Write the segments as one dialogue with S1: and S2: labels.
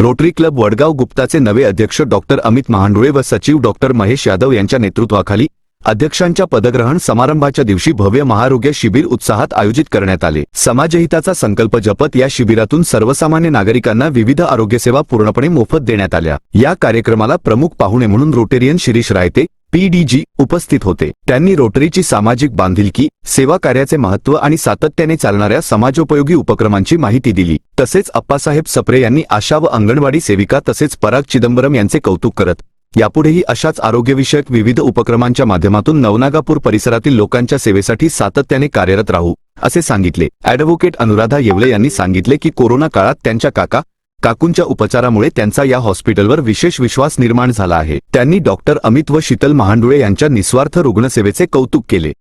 S1: Rotary club Vadgaon गुप्ताचे नवे अध्यक्ष doctor Amit Mahandule व सचिव डॉक्टर महेश यादव यांच्या नेतृत्वाखाली अध्यक्षांच्या पदग्रहण समारंभाच्या दिवशी भव्य महारोग्य शिबिर उत्साहात आयोजित करण्यात आले. समाजहिताचा संकल्प जपत या शिबिरातून सर्वसामान्य नागरिकांना विविध आरोग्यसेवा पूर्णपणे मोफत देण्यात आल्या. या कार्यक्रमाला प्रमुख पाहुणे म्हणून रोटेरियन शिरीष रायते पीडीजी उपस्थित होते. त्यांनी रोटरीची सामाजिक बांधिलकी सेवा कार्याचे महत्त्व आणि सातत्याने चालणाऱ्या समाजोपयोगी उपक्रमांची माहिती दिली. तसेच अप्पासाहेब सप्रे यांनी आशा व अंगणवाडी सेविका तसेच पराग चिदंबरम यांचे कौतुक करत यापुढेही अशाच आरोग्यविषयक विविध उपक्रमांच्या माध्यमातून नवनागापूर परिसरातील लोकांच्या सेवेसाठी सातत्याने कार्यरत राहू असे सांगितले. ॲडव्होकेट अनुराधा येवले यांनी सांगितले की कोरोना काळात त्यांच्या काका काकूंच्या उपचारामुळे त्यांचा या हॉस्पिटलवर विशेष विश्वास निर्माण झाला आहे. त्यांनी डॉक्टर अमित व शीतल महांडुळे यांच्या निस्वार्थ रुग्णसेवेचे कौतुक केले.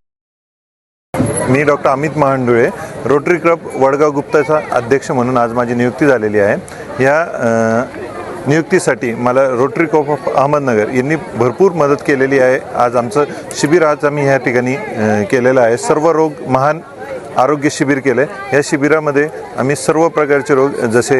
S2: मी doctor Amit Mahandule rotary club Vadgaon गुप्ताचा अध्यक्ष म्हणून आज माझी नियुक्ती झालेली आहे. या नियुक्तीसाठी मला रोटरी क्लब ऑफ अहमदनगर यांनी भरपूर मदत केलेली आहे. आज आमचं शिबिर आज आम्ही ह्या ठिकाणी केलेलं आहे. सर्व रोग महान आरोग्य शिबिर केलं आहे या शिबिरामध्ये आम्ही सर्व प्रकारचे रोग जसे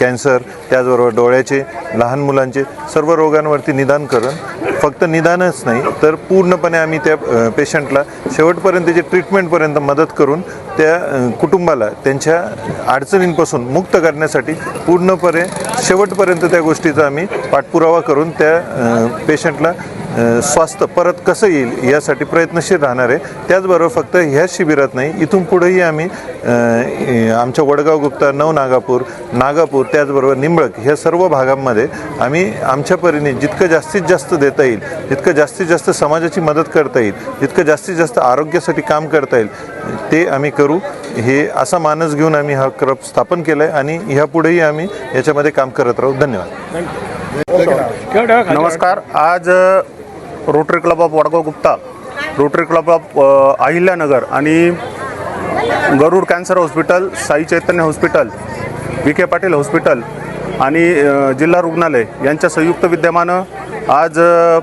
S2: कॅन्सर त्याचबरोबर डोळ्याचे लहान मुलांचे सर्व रोगांवरती निदान करून फक्त निदानच नाही तर पूर्णपणे आम्ही त्या पेशंटला शेवटपर्यंत जे ट्रीटमेंटपर्यंत मदत करून त्या कुटुंबाला त्यांच्या अडचणींपासून मुक्त करण्यासाठी पूर्णपणे शेवटपर्यंत त्या गोष्टीचा आम्ही पाठपुरावा करून त्या पेशंटला स्वास्थ्य परत कसं येईल यासाठी प्रयत्नशील राहणार आहे. त्याचबरोबर फक्त ह्या शिबिरात नाही इथून पुढेही आम्ही आमच्या वडगाव गुप्ता नव नागापूर नागापूर त्याचबरोबर निंबळक ह्या सर्व भागांमध्ये आम्ही आमच्या परीने जितकं जास्तीत जास्त देता येईल जितकं जास्तीत जास्त समाजाची मदत करता येईल जितकं जास्तीत जास्त आरोग्यासाठी काम करता येईल ते आम्ही करू. हे असा मानस घेऊन आम्ही हा क्रब स्थापन केला आहे आणि ह्यापुढेही आम्ही याच्यामध्ये काम करत राहू. धन्यवाद.
S3: नमस्कार. आज rotary club of Vadgaon Gupta rotary club of Ahilyanagar आणि Garud cancer hospital Sai Chaitanya hospital Vikhe Patil hospital आणि uh, जिल्हा रुग्णालय यांच्या संयुक्त विद्यमानं आज uh,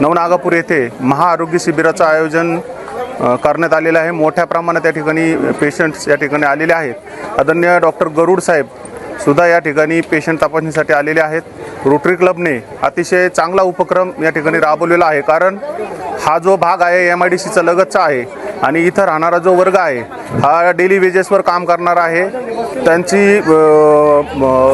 S3: नवनागापूर येथे महाआरोग्य शिबिराचं आयोजन uh, करण्यात आलेलं आहे. मोठ्या प्रमाणात या ठिकाणी पेशंट्स या ठिकाणी आलेले आहेत. आदरणीय डॉक्टर गरुड साहेब सुद्धा या ठिकाणी पेशंट तपासणीसाठी आलेले आहेत. रोटरी क्लबने अतिशय चांगला उपक्रम या ठिकाणी राबवलेला आहे. कारण हा जो भाग आहे एम आय डी सीचा लगतचा आहे आणि इथं राहणारा जो वर्ग आहे हा डेली वेजेसवर काम करणारा आहे. त्यांची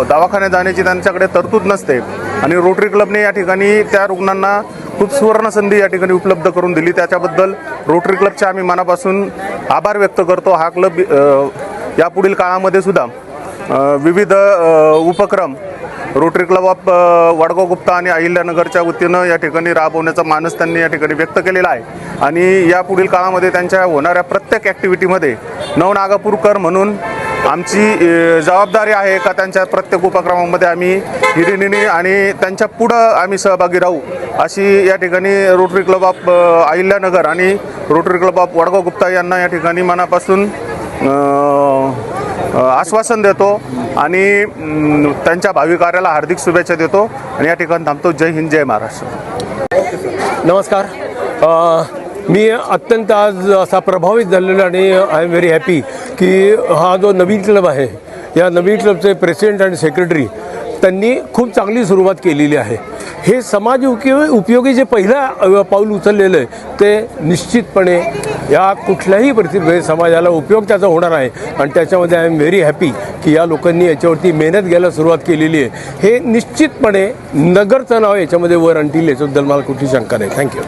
S3: दवाखान्यात जाण्याची त्यांच्याकडे तरतूद नसते. आणि रोटरी क्लबने या ठिकाणी त्या रुग्णांना खूप सुवर्ण संधी या ठिकाणी उपलब्ध करून दिली. त्याच्याबद्दल रोटरी क्लबचे आम्ही मनापासून आभार व्यक्त करतो. हा क्लब यापुढील काळामध्ये सुद्धा विविध उपक्रम rotary club of Vadgaon Gupta आणि अहिल्यानगरच्या वतीनं या ठिकाणी राबवण्याचा मानस त्यांनी या ठिकाणी व्यक्त केलेला आहे. आणि या पुढील काळामध्ये त्यांच्या होणाऱ्या प्रत्येक ॲक्टिव्हिटीमध्ये नवनागापूरकर म्हणून आमची जबाबदारी आहे का त्यांच्या प्रत्येक उपक्रमामध्ये आम्ही हिरिणीने आणि त्यांच्या पुढं आम्ही सहभागी राहू अशी या ठिकाणी रोटरी क्लब ऑफ अहिल्यानगर आणि rotary club of Vadgaon Gupta यांना या ठिकाणी मनापासून आश्वासन देतो आणि त्यांच्या भावी कार्याला हार्दिक शुभेच्छा देतो आणि या ठिकाणी थांबतो. जय हिंद जय महाराष्ट्र.
S4: नमस्कार. मी अत्यंत आज असा प्रभावित झालेलो आणि आय एम व्हेरी हॅपी की हा जो नवीन क्लब आहे या नवीन क्लबचे प्रेसिडेंट आणि सेक्रेटरी त्यांनी खूप चांगली सुरुवात केलेली आहे. हे समाज उपयोगी उपयोगी जे पहिलं पाऊल उचललेलं आहे ते निश्चितपणे या कुठल्याही परिस्थितीमध्ये म्हणजे समाजाला उपयोग त्याचा होणार आहे आणि त्याच्यामध्ये आय एम व्हेरी हॅपी की या लोकांनी याच्यावरती मेहनत घ्यायला सुरुवात केलेली आहे. हे निश्चितपणे नगरचं नाव याच्यामध्ये वर आणतील याच्याबद्दल मला कुठली शंका नाही. थँक्यू.